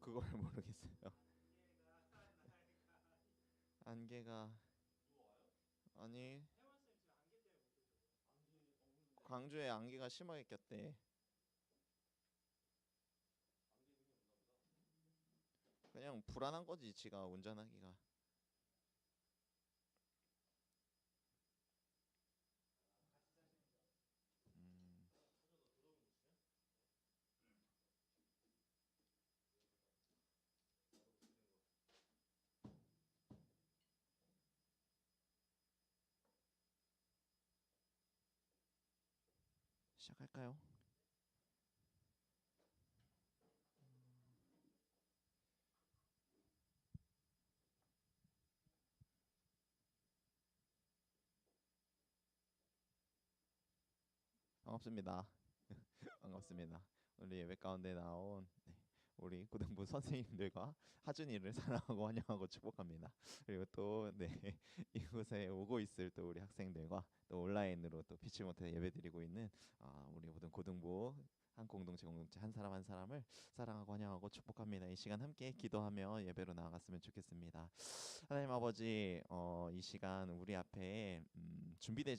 그걸 모르겠어요. 안개가 아니 광주에 안개가 심하게 꼈대. 그냥 불안한 거지 지가 운전하기가. 시작할까요? 반갑습니다. 반갑습니다. 우리 예배 가운데 나온 네, 우리 고등부 선생님들과 하준이를 사랑하고 환영하고 축복합니다. 그리고 또 네, 이곳에 오고 있을 또 우리 학생들과 또 온라인으로 또 피치 못해 예배드리고 있는 아, 우리 모든 고등부 한 공동체 공동체 한 사람 한 사람을 사랑하고 환영하고 축복합니다. 이 시간 함께 기도하며 예배로 나아갔으면 좋겠습니다. 하나님 아버지 어, 이 시간 우리 앞에 음, 준비되지